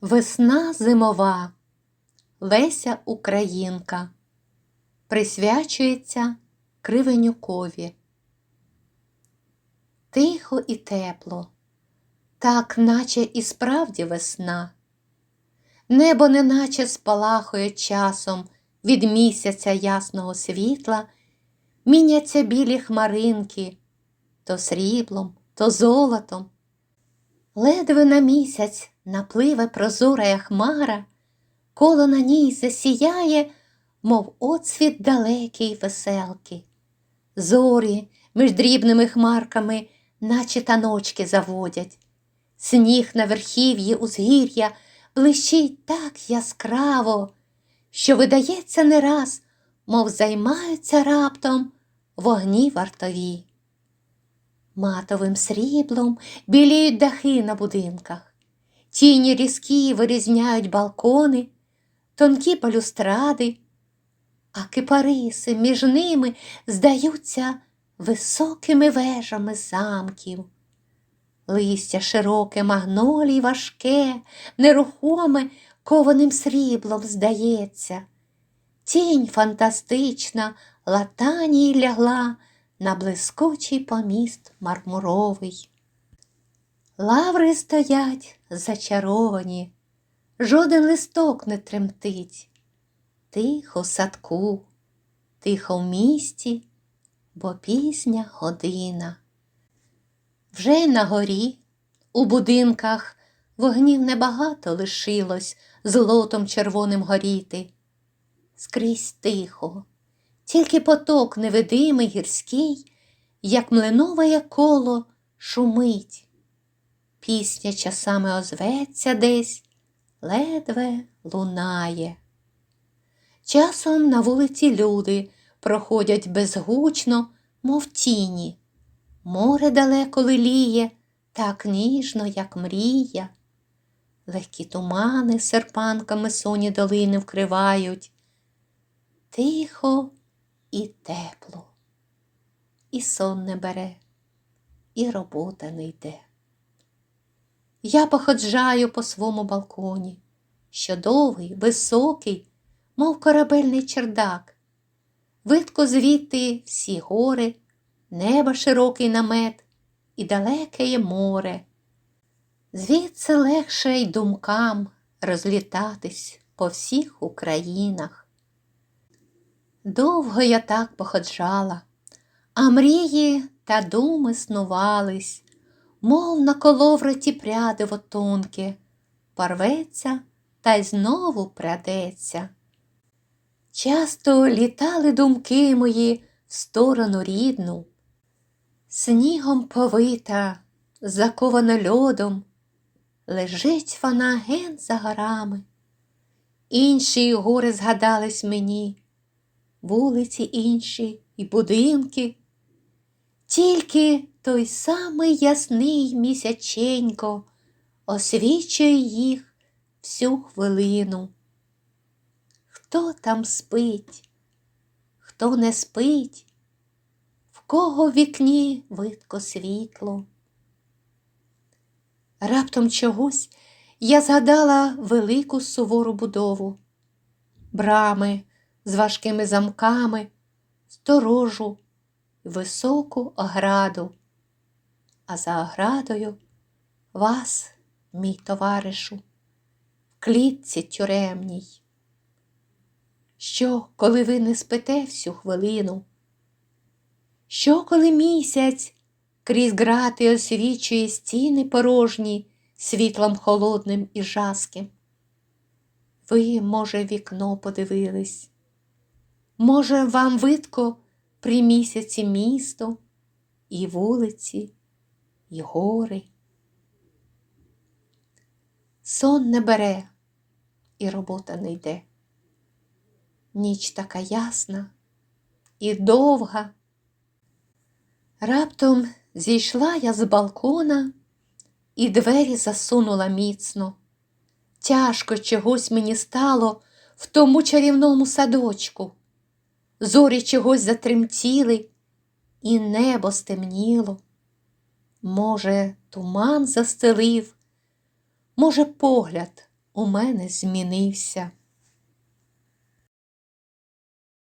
Весна зимова Леся Українка присвячується Кривенюкові. Тихо і тепло, так наче і справді весна. Небо неначе спалахує часом від місяця ясного світла, міняться білі хмаринки то сріблом, то золотом. Ледве на місяць напливе прозора хмара, коло на ній засіяє, мов оцвіт далекий веселки. Зорі між дрібними хмарками, наче таночки заводять. Сніг на верхів'ї узгір'я блищить так яскраво, що, видається, не раз, мов займаються раптом вогні вартові. Матовим сріблом біліють дахи на будинках, тіні різкі вирізняють балкони, тонкі балюстради, а кипариси між ними здаються високими вежами замків. Листя широке магнолій важке, нерухоме кованим сріблом здається. Тінь фантастична латанії лягла на блискучий поміст мармуровий. Лаври стоять зачаровані, жоден листок не тремтить. Тихо в садку, тихо в місті, бо пізня година. Вже на горі, у будинках вогнів небагато лишилось злотом червоним горіти. Скрізь тихо, тільки поток невидимий гірський, як млинове коло шумить. Пісня часами озветься десь, ледве лунає. Часом на вулиці люди проходять безгучно, мов тіні. Море далеко лиліє, так ніжно, як мрія. Легкі тумани серпанками соні долини вкривають. Тихо і тепло, і сон не бере, і робота не йде. Я походжаю по своєму балконі, що довгий, високий, мов корабельний чердак. Видко звідти всі гори, неба широкий намет і далеке є море. Звідси легше й думкам розлітатись по всіх Українах. Довго я так походжала, а мрії та думи снувались, мов на коловриті прядиво тонке, порветься та й знову прядеться. Часто літали думки мої в сторону рідну, снігом повита, закована льодом, лежить вона ген за горами. Інші гори згадались мені вулиці інші і будинки. Тільки той самий ясний місяченько освічує їх всю хвилину. Хто там спить, хто не спить, в кого в вікні видко світло. Раптом чогось я згадала велику сувору будову, брами з важкими замками, сторожу, високу ограду, а за оградою вас, мій товаришу, в клітці тюремній. Що, коли ви не спите всю хвилину? Що, коли місяць крізь грати освічує стіни порожні світлом холодним і жаским? Ви, може, вікно подивились? Може, вам видко при місяці місто, і вулиці, і гори. Сон не бере, і робота не йде. Ніч така ясна і довга. Раптом зійшла я з балкона і двері засунула міцно. Тяжко чогось мені стало в тому чарівному садочку зорі чогось затремтіли, і небо стемніло. Може, туман застелив, може, погляд у мене змінився.